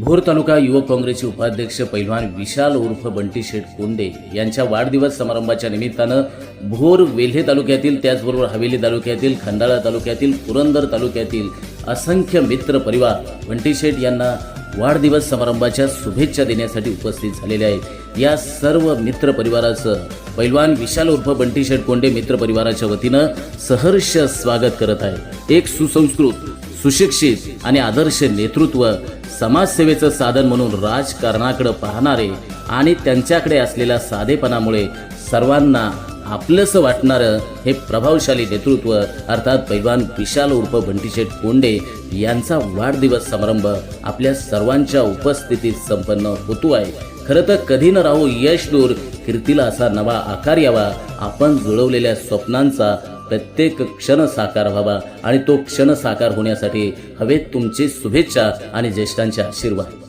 भोर तालुका युवक काँग्रेसचे उपाध्यक्ष पैलवान विशाल उर्फ बंटी शेठ कोंडे यांच्या वाढदिवस समारंभाच्या निमित्तानं भोर वेल्हे तालुक्यातील त्याचबरोबर हवेली तालुक्यातील खंडाळा तालुक्यातील पुरंदर तालुक्यातील असंख्य मित्र परिवार बंटी शेठ यांना वाढदिवस समारंभाच्या शुभेच्छा देण्यासाठी उपस्थित झालेले आहेत. या सर्व मित्र परिवाराचं पैलवान विशाल उर्फ बंटी शेठ कोंडे मित्र परिवाराच्या वतीनं सहर्ष स्वागत करत आहे एक सुसंस्कृत सुशिक्षित आणि आदर्श नेतृत्व समाजसेवेचं साधन म्हणून राजकारणाकडे पाहणारे आणि त्यांच्याकडे असलेल्या साधेपणामुळे सर्वांना आपलंसं वाटणारं हे प्रभावशाली नेतृत्व अर्थात पैलवान विशाल उर्फ बंटीशेठ कोंडे यांचा वाढदिवस समारंभ आपल्या सर्वांच्या उपस्थितीत संपन्न होतो आहे. खरं तर कधी न राहू यश दूर कीर्तीला असा नवा आकार यावा आपण जुळवलेल्या स्वप्नांचा प्रत्येक क्षण साकार व्हावा आणि तो क्षण साकार होण्यासाठी हवेत तुमची शुभेच्छा आणि ज्येष्ठांचे आशीर्वाद.